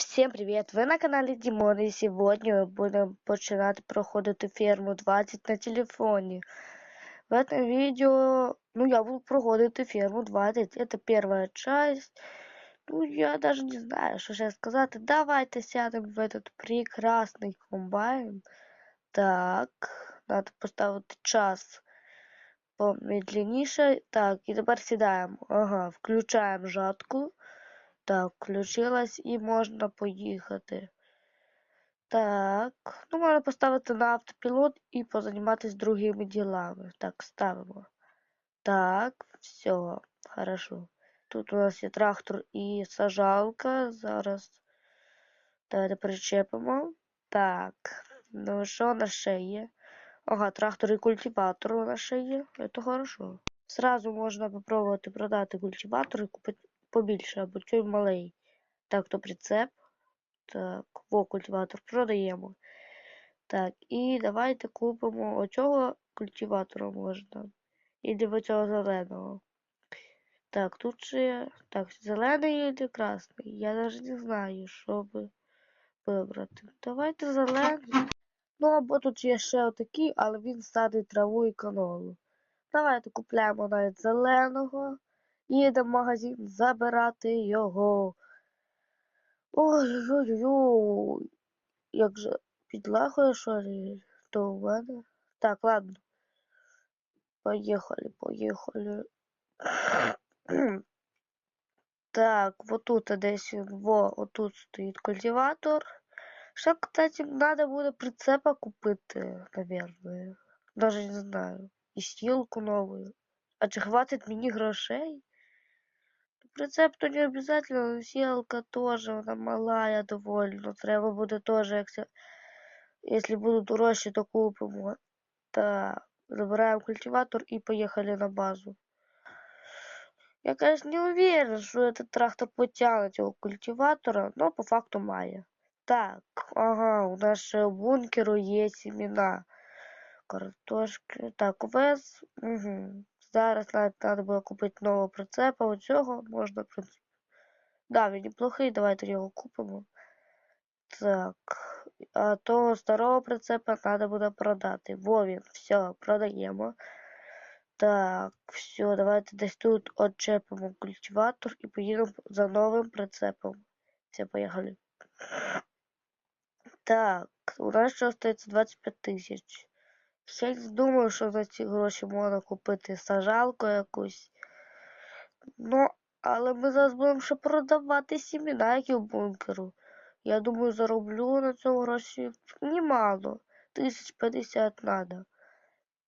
Всім привіт! Ви на каналі Дімон і сьогодні ми будемо починати проходити ферму 20 на телефоні. В этом видео, ну, я буду проходити ферму 20. Это первая часть. Ну, я даже не знаю, що ще сказати. Давайте сядемо в этот прекрасний комбайн. Так, надо поставити час помедленніше. Так, і тепер сідаємо. Ага, включаємо жатку. Так, включилась і можна поїхати. Так, ну можна поставити на автопілот і позаніматися другими ділами. Так, ставимо. Так, все, хорошо. Тут у нас є трактор і сажалка. Зараз давайте причепимо. Так, ну що у нас ще є? Ага, трактор і культиватор у нас ще є. Це хорошо. Сразу можна попробувати продати культиватор і купити побільше, або той малий. Так, то прицеп. Так, во культиватор продаємо. Так, і давайте купимо оцього культиватора можна. І оцього зеленого. Так, тут ще. Так, зелений чи красний. Я навіть не знаю, що би вибрати. Давайте зелений. Ну, або тут є ще отакий, але він садить траву і канолу. Давайте купляємо навіть зеленого. Їдемо в магазин забирати його. Ой-ой-ой. Як же підлагує, що? То в мене. Так, ладно. Поїхали, поїхали. Так, вот тут десь. Во, отут стоїть культиватор. Ще, кстати, надо буде прицепа купити, наверное. Даже не знаю. І стілку новую. А чи хватить мені грошей? Прицеп то не обязательно, сілка тоже, вона малая довольно. Треба буде теж, якщо, якщо будуть то купимо. Так, забираємо культиватор і поїхали на базу. Я, конечно, не уверен, что этот трактор потянет его культиватора, но по факту має. Так, ага, у в бункеру є семена. Картошки. Так, увес. Угу. Зараз навіть треба було купити нового прицепа. Оцього можна, в принципі. Да, він неплохий, давайте його купимо. Так. А того старого прицепа треба буде продати. Во він, все, продаємо. Так, все, давайте десь тут отчепимо культиватор і поїдемо за новим прицепом. Все, поїхали. Так, у нас ще остається 25 тисяч. Не думаю, що за ці гроші можна купити сажалку якусь. Ну, але ми зараз будемо ще продавати сімена, які в бункеру. Я думаю, зароблю на цьому гроші немало. Тисяч п'ятдесят треба.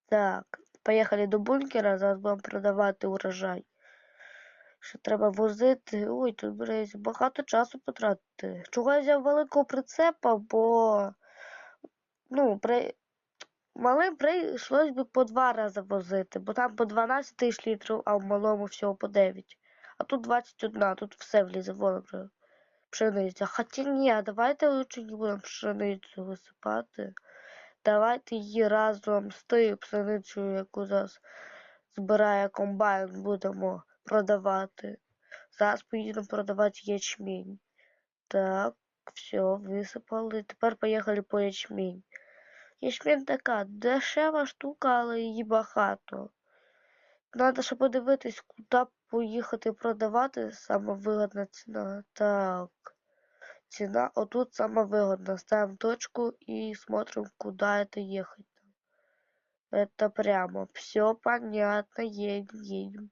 Так, поїхали до бункера, зараз будемо продавати урожай. Ще треба возити. Ой, тут береться багато часу потратити. Чого я взяв великого прицепа, бо ну, при... малим прийшлось би по два рази возити, бо там по 12 тисяч літрів, а в малому всього по 9. А тут 21, тут все влізе, вон пшениця. Хоча ні, давайте лучше не будемо пшеницю висипати. Давайте її разом з тією пшеницею, яку зараз збирає комбайн, будемо продавати. Зараз поїдемо продавати ячмінь. Так, все, висипали. Тепер поїхали по ячмінь. Ячмінь така дешева штука, але її багато. Треба ще подивитись, куди поїхати продавати. Саме вигодна ціна. Так. Ціна отут сама вигодна. Ставимо точку і смотрим, куда это ехать. Это прямо. Все понятно. Едем, едем.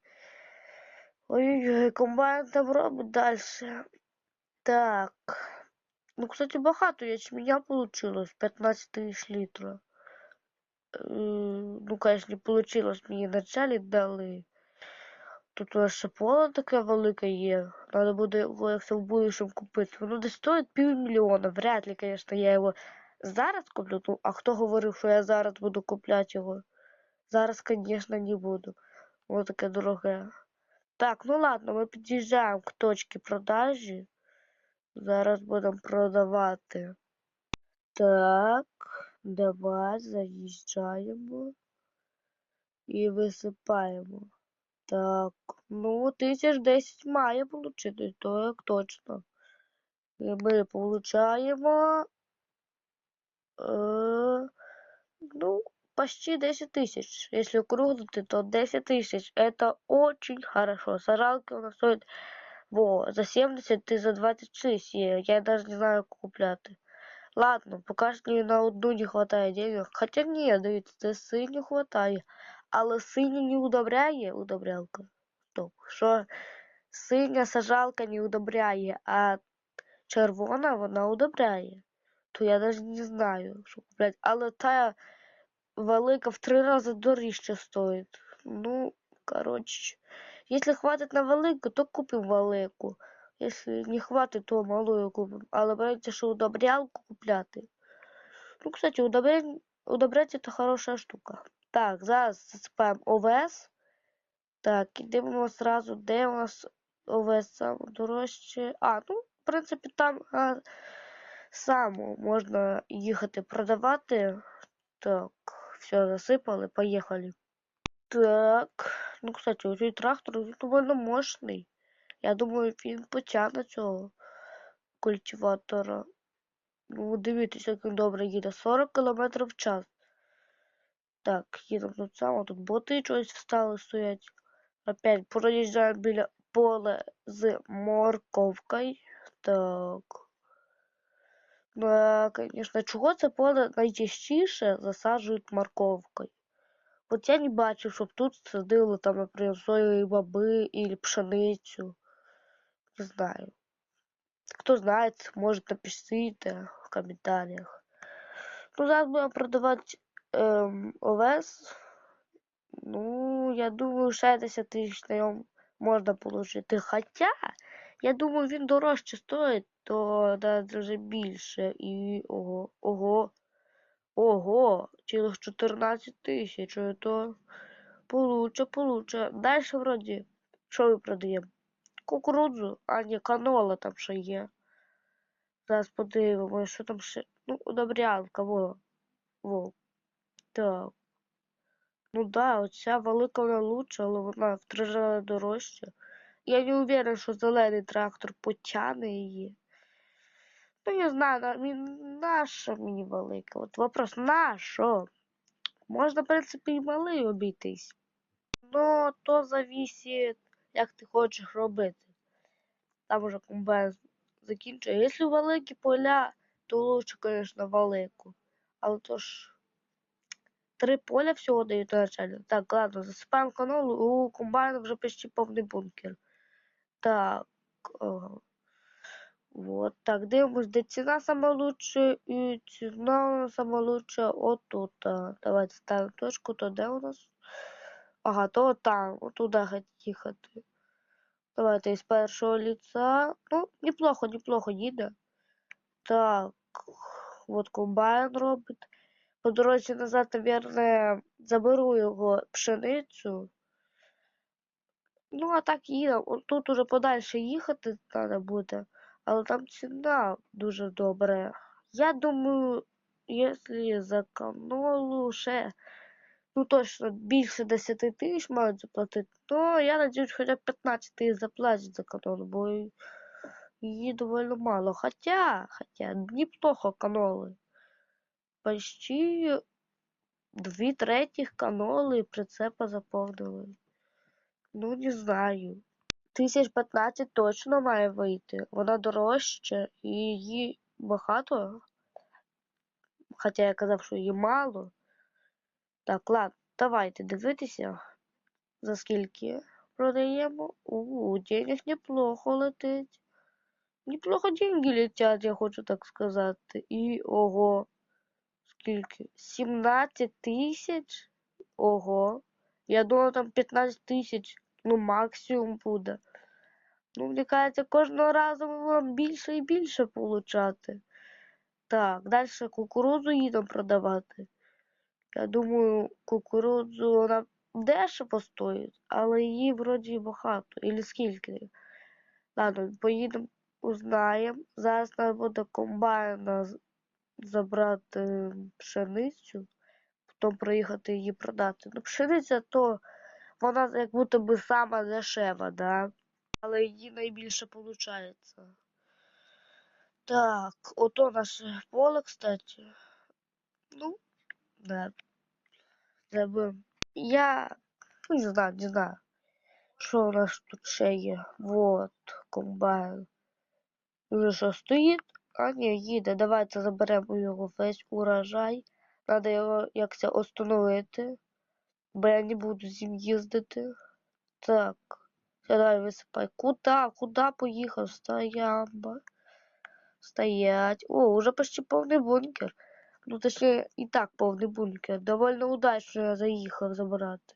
Ой-ой-ой, комбайн там робить дальше. Так. Ну, кстати, багато ячменя получилось. 15 тысяч литров. Ну, конечно, не получилось. Мені вначалі дали. Тут у нас ще поле таке велике є. Надо буде якщо в будущем купити. Воно десь стоїть півмільйона. Вряд ли, звісно, я його зараз куплю. Ну, а хто говорив, що я зараз буду купляти його? Зараз, звісно, не буду. Воно таке дороге. Так, ну ладно, ми під'їжджаємо к точці продажі. Зараз будемо продавати. Так, давай заїжджаємо і висипаємо. Так, ну, тисяч десять має получити, то як точно. І ми получаємо. Е, ну, почти 10 тысяч. Если округлить, то 10 тысяч. Это очень хорошо. Сажалки у нас стоят во, за 70 и за 26. Я даже не знаю, як купляти. Ладно, поки що мені на одну не хватає денег. Хоча ні, дивіться, синю хватає. Але синю не удобряє удобрялка. Стоп. Що синя сажалка не удобряє, а червона вона удобряє. То я навіть не знаю, що купляти. Але та велика в три рази дорожче стоїть. Ну, коротше, якщо хватить на велику, то купимо велику. Якщо не хватить, то малую купимо. Але береться, що удобрялку купляти. Ну, кстати, удобрять, это хороша штука. Так, зараз засипаємо ОВС. Так, і дивимося зразу, де у нас ОВС саме дорожче. А, ну, в принципі, там а, само можна їхати продавати. Так, все, засипали, поїхали. Так, ну, кстати, оцей трактор він доволі мощний. Я думаю, він потягне цього культиватора. Ну, дивіться, як він добре їде. 40 км в час. Так, їдемо тут само, тут боти щось встали стоять. Опять проїжджаємо біля поля з морковкою. Так. Ну, звісно, чого це поле найчастіше засаджують морковкою? От я не бачив, щоб тут садили там, наприклад, соєві баби или пшеницю. Не знаю. Хто знає, може напишіть в коментарях. Ну, зараз будемо продавати ем, овес. Ну, я думаю, 60 тисяч на ньому можна отримати. Хоча, я думаю, він дорожче стоїть, то навіть більше. І ого, ого, ого, цілих 14 тисяч. То получше, получше. Далі вроді, що ми продаємо? Кукурудзу, а ні, канола там ще є. Зараз подивимося, що там ще. Ну, удобрялка, во. Во. Так. Ну да, оця велика вона лучша, але вона в три рази дорожча. Я не уверен, що зелений трактор потягне її. Ну, не знаю, на, наша мені велика. От вопрос, на що? Можна, в принципі, і малий обійтись. Ну, то зависить, як ти хочеш робити. Там уже комбайн закінчує. Якщо великі поля, то лучше, звісно, велику. Але то ж три поля всього дають начально. Так, ладно, засипаємо каналу, у комбайна вже почти повний бункер. Так. Ага. Вот так, дивимось, де ціна сама лучше, і ціна сама лучше отут. Давайте ставимо точку, то де у нас? Ага, то там, отуда хоть їхати. Давайте із першого лица. Ну, неплохо, неплохо їде. Так, от комбайн робить. По дорозі назад, наверное, заберу його пшеницю. Ну, а так їде. Тут уже подальше їхати треба буде, але там ціна дуже добра. Я думаю, якщо за канолу ще ну точно більше 10 тисяч мають заплатити, то я надіюсь, хоча б 15 тисяч заплатять за канолу, бо її доволі мало. Хоча, хоча, неплохо каноли. Почти дві третіх каноли прицепа заповнили. Ну, не знаю. Тисяч 15 точно має вийти. Вона дорожча і її багато. Хоча я казав, що її мало. Так, ладно, давайте дивитися, за скільки продаємо. У, денег неплохо летить. Неплохо деньги летять, я хочу так сказати. І ого. Скільки? 17 тисяч? Ого. Я думав, там 15 тисяч, ну максимум буде. Ну, мені кажеться, кожного разу ми будемо більше і більше получати. Так, далі кукурудзу їдемо продавати. Я думаю, кукурудзу вона дешево стоїть, але її вроді багато. Ілі скільки. Ладно, поїдемо, узнаємо. Зараз треба буде комбайна забрати пшеницю, потім приїхати її продати. Ну, пшениця то вона як будто би сама дешева, да? але її найбільше виходить. Так, ото наше поле, кстати. Ну, да. Забыл. Я ну, не знаю, не знаю. Що у нас тут ще є? Вот, комбайн. Вже що стоїть? А ні, їде. Давайте заберемо його весь урожай. Надо його як це остановити. Бо я не буду з ним їздити. Так. Давай висипай. Куда? Куда поїхав? Стоямба. Стоять. О, уже почти повний бункер. Ну, точніше, і так повний бункер. Довольно удачно я заїхав забирати.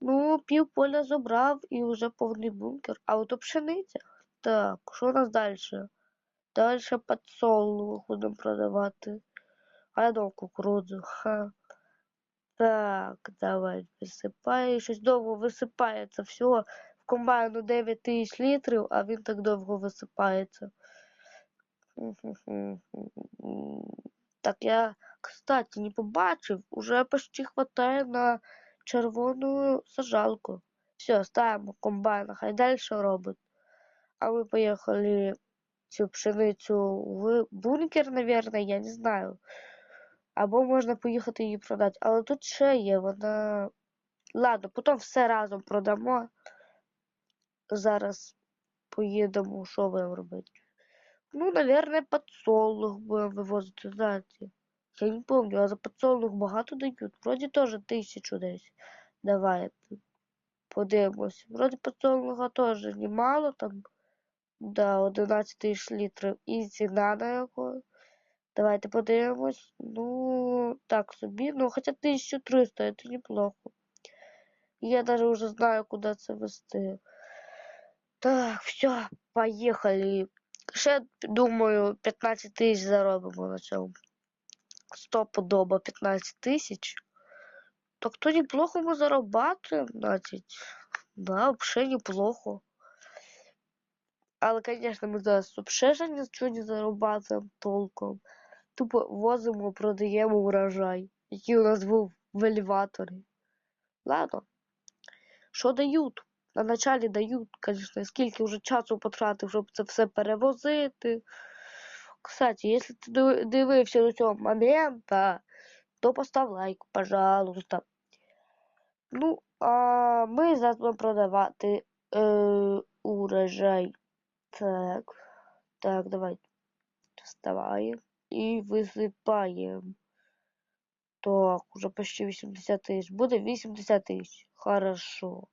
Ну, пів поля забрав і вже повний бункер. А от пшениця. Так, що у нас далі? Далі подсолнух будемо продавати. А я думав кукурудзу. Ха. Так, давай висипай. Щось довго висипається всього. В комбайну 9 тисяч літрів, а він так довго висипається. Так, я, кстати, не побачив, уже почти хватає на червону сажалку. Все, ставимо комбайн, хай далі робить. А ми поїхали цю пшеницю в бункер, наверное, я не знаю. Або можна поїхати її продати. Але тут ще є, вона. Ладно, потім все разом продамо. Зараз поїдемо, що будемо робити. Ну, наверное, подсолнух будемо вивозити, знаєте. Я не помню, а за подсолнух багато дають. Вроді теж тисячу десь. Давай подивимось. Вроді подсолнуха теж немало там. Да, 11 тисяч літрів. І ціна на його. Давайте подивимось. Ну, так собі. Ну, хоча 1300, це неплохо. Я даже уже знаю, куда це вести. Так, все, поїхали. Ще, думаю, 15 тисяч заробимо на цьому. Стопудово 15 тисяч. Так то неплохо ми зарабатуємо, значить. Да, взагалі неплохо. Але, звісно, ми зараз взагалі нічого не зарабатуємо толком. Тупо возимо, продаємо урожай, який у нас був в елеваторі. Ладно. Що дають? На началі дають, звісно, скільки вже часу потратив, щоб це все перевозити. Кстати, якщо ти дивився до цього моменту, то постав лайк, пожалуйста. Ну, а ми зараз продавати е, урожай. Так, так, давай. Вставаємо і висипаємо. Так, уже почти 80 тисяч. Буде 80 тисяч. Хорошо.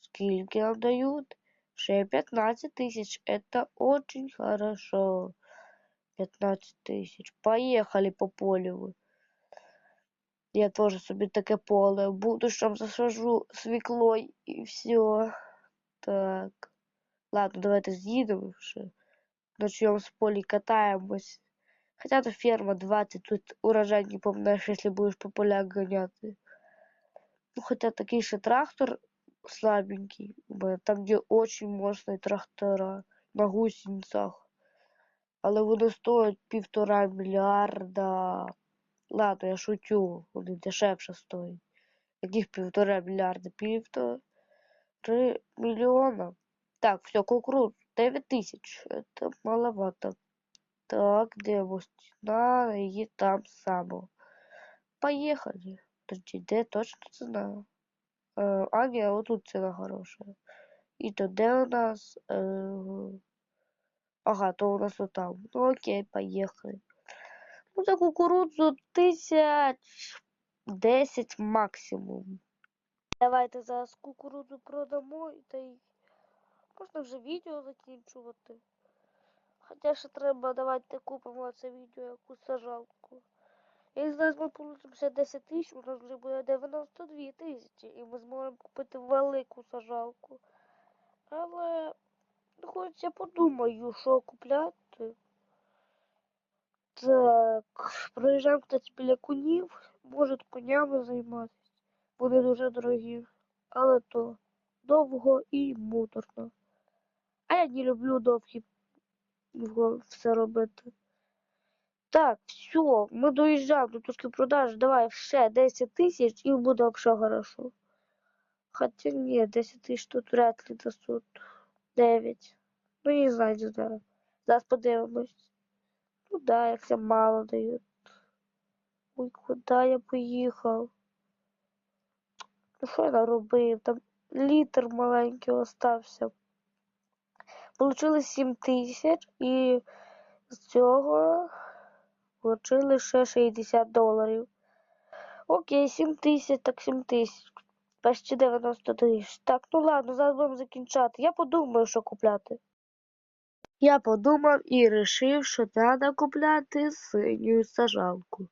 Скільки нам дають? Ще 15 тысяч. Это очень хорошо. 15 тысяч. Поехали по полю. Я тоже собі таке поле в будущем засажу свіклой і все. Так. Ладно, давайте з'їдемо ще. Начнем з полі катаємось. Хотя то ферма 20, тут урожай не помнешь, если будешь по полях гоняти. Ну, хотя такий ще трактор слабенький. Там, где очень мощные трактора на гусеницах. Але вони стоять півтора мільярда. Ладно, я шутю, вони дешевше стоять. Яких півтора мільярда? Півтори мільйона. Так, все, кукуруз 9 тисяч. Это маловато. Так, дивимось. На її там само. Поїхали. Тоді де точно знаю. Е, а, ні, отут ціна хороша. І то де у нас? Е, ага, то у нас отам. Ну окей, поїхали. Ну, за кукурудзу тисяч десять максимум. Давайте зараз кукурудзу продамо і та й можна вже відео закінчувати. Хоча ще треба, давайте купимо це відео якусь сажалку. Якщо зараз ми получимо 10 тисяч, у нас вже буде 92 тисячі і ми зможемо купити велику сажалку. Але ну, хоч я подумаю, що купляти. Так, проїжджаємо, кстати, біля конів. Може конями займатися. Вони дуже дорогі. Але то довго і муторно. А я не люблю довгі все робити. Так, все, ми доїжджаємо до точки продажі. Давай ще 10 тисяч і буде взагалі хорошо. Хоча ні, 10 тисяч тут вряд ли дадуть. 9. Ну не знаю, не. Зараз подивимось. Ну да, як це мало дають. Ой, куди я поїхав? Ну що я наробив? Там літр маленький остався. Получили 7 тисяч і з цього отримали ще 60 доларів. Окей, 7 тисяч, так 7 тисяч. Почти 90 тисяч. Так, ну ладно, зараз будемо закінчати. Я подумаю, що купляти. Я подумав і вирішив, що треба купляти синю сажалку.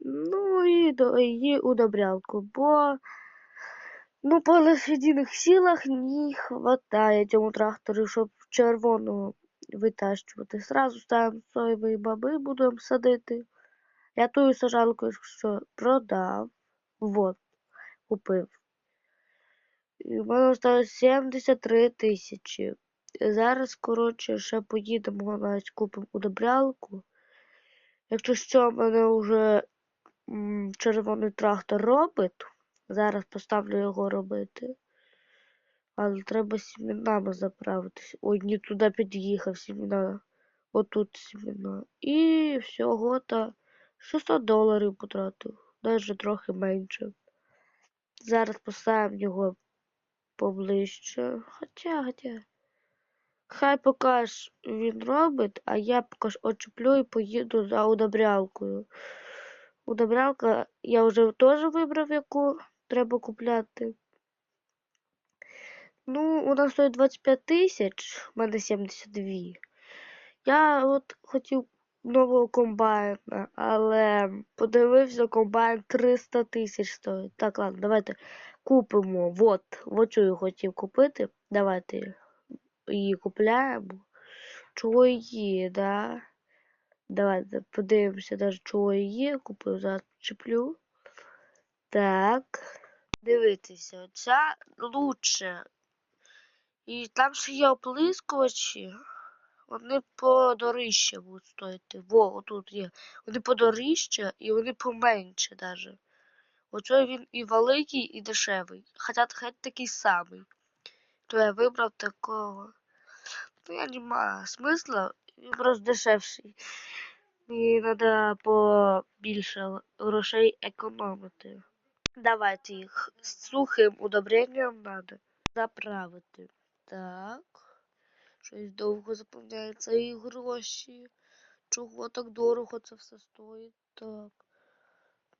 Ну і до її удобрялку, бо ну, по лошадиних силах не хватає цьому трактору, щоб червоного витащувати. Сразу ставимо соєві баби, будемо садити. Я тую сажалку, що продав, вот, купив. І в мене осталось 73 тисячі. Зараз, коротше, ще поїдемо, навіть купимо удобрялку. Якщо що, в мене вже м, червоний трактор робить. Зараз поставлю його робити. Але треба сімінами заправитись. Ой, не туди під'їхав сіміна. Отут сіміна. І всього то 600 доларів потратив. Навіть трохи менше. Зараз поставимо його поближче. Хоча, хоча. Хай поки ж він робить, а я поки ж очеплю і поїду за удобрялкою. Удобрялка я вже теж вибрав, яку треба купляти. Ну, вона стоїть 25 тисяч, в мене 72. Я от хотів нового комбайна, але подивився, комбайн 300 тисяч стоїть. Так, ладно, давайте купимо. Вот, вот цю я хотів купити. Давайте її купляємо. Чого її, да? Давайте подивимося, даже чого її купив. Зараз чіплю. Так. Дивіться, ця лучше. І там ще є оплискувачі. Вони подорожче будуть стоїти. Во, отут є. Вони подорожче і вони поменше даже. Оце він і великий, і дешевий. Хоча хай такий самий. То я вибрав такого. Ну, я не маю смисла, він просто дешевший. Мені треба побільше грошей економити. Давайте їх з сухим удобренням треба заправити. Так. Щось довго заповняється і гроші. Чого так дорого це все стоїть? Так.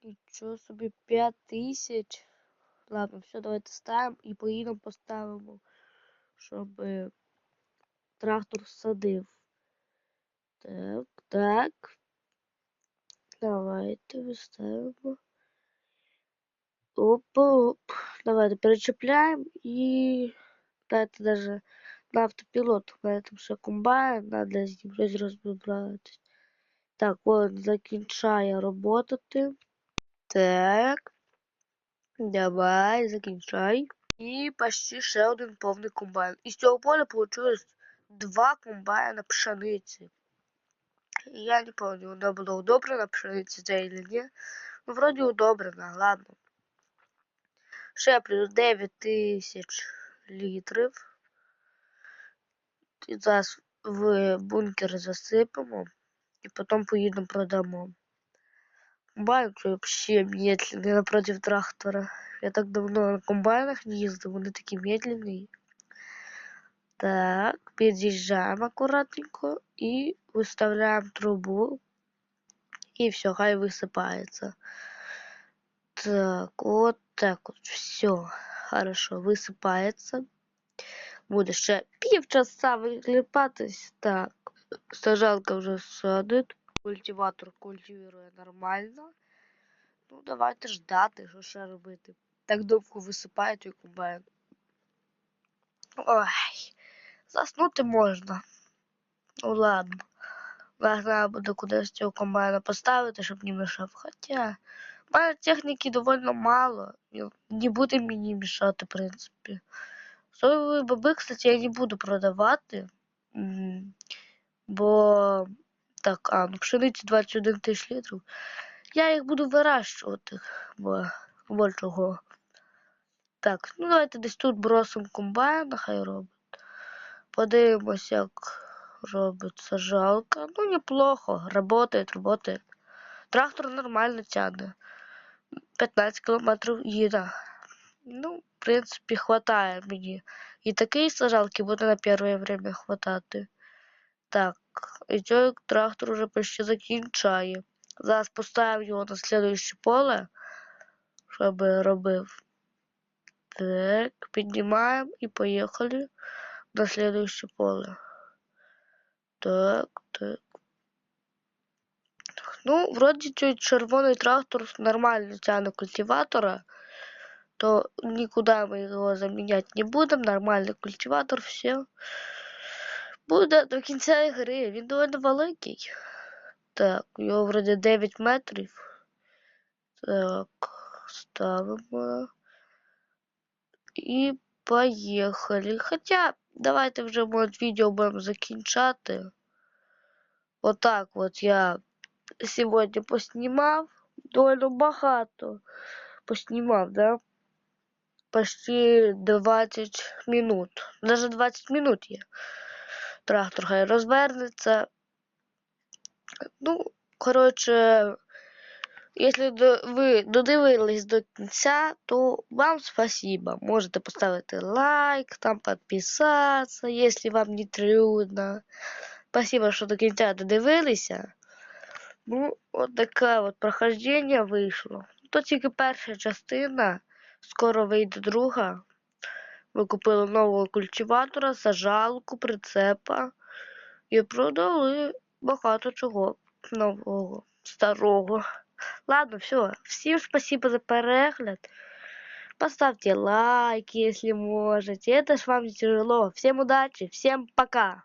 Нічого собі 5 тисяч. Ладно, все, давайте ставимо і поїдемо поставимо, щоб трактор садив. Так, так. Давайте виставимо. Оп-оп. Давайте перечіпляємо і дайте даже на автопілот. У мене там ще комбайн, треба з ним щось розбиратись. Так, он закінчає роботати. Так. Давай, закінчай. І почти ще один повний комбайн. І з цього поля вийшло два комбайна пшениці. Я не помню, воно було удобрено пшениці це или ні. Ну, вроді удобрено, ладно. Ще плюс 9 тисяч літрів. І зараз в бункер засипемо і потім поїдемо продамо. Комбайн вообще медленний напротив трактора. Я так давно на комбайнах не їздив, вони такі медленні. Так, під'їжджаємо акуратненько і виставляємо трубу. І все, хай висипається. Так, от так от, все. Хорошо, висипається. Буде ще півчаса вилипатись. Так, сажалка вже садить. Культиватор культивує нормально. Ну, давайте ждати, що ще робити. Так довго висипає той комбайн. Ой, заснути можна. Ну ладно. Зараз треба буде кудись цього комбайна поставити, щоб не мішав. Хоча техніки доволі мало. Не буде мені мішати, в принципі. Соєві баби, кстати, я не буду продавати. Бо так, а, ну пшениці 21 тисяч літрів. Я їх буду вирощувати, бо більшого. Так, ну давайте десь тут бросимо комбайн, хай робить. Подивимось, як робить сажалка. Ну, неплохо. Работает, работает. Трактор нормально тягне. 15 кілометрів їде. Ну, в принципі, хватає мені. І такої сажалки буде на перше время хватати. Так, і цей трактор уже почти закінчає. Зараз поставимо його на слідуюче поле, щоб робив. Так, піднімаємо і поїхали на слідуюче поле. Так, так. Ну, вроді цей червоний трактор нормально тягне культиватора, то нікуди ми його заміняти не будемо. Нормальний культиватор, все. Буде до кінця ігри. Він доволі великий. Так, його вроді 9 метрів. Так, ставимо. І поїхали. Хоча, давайте вже може, відео будемо закінчати. Отак от я сьогодні поснімав. Доволі багато поснімав, да? Почти 20 минут. Даже 20 минут є. Трактор хай розвернеться. Ну, коротше, якщо ви додивились до кінця, то вам спасибо. Можете поставити лайк, там підписатися, якщо вам не трудно. Спасибо, що до кінця додивилися. Ну, от таке от прохождення вийшло. То тільки перша частина, скоро вийде друга. Ми купили нового культиватора, сажалку, прицепа і продали багато чого нового, старого. Ладно, все. Всем спасибо за перегляд. Поставьте лайк, если можете. Это ж вам не тяжело. Всем удачи, всем пока.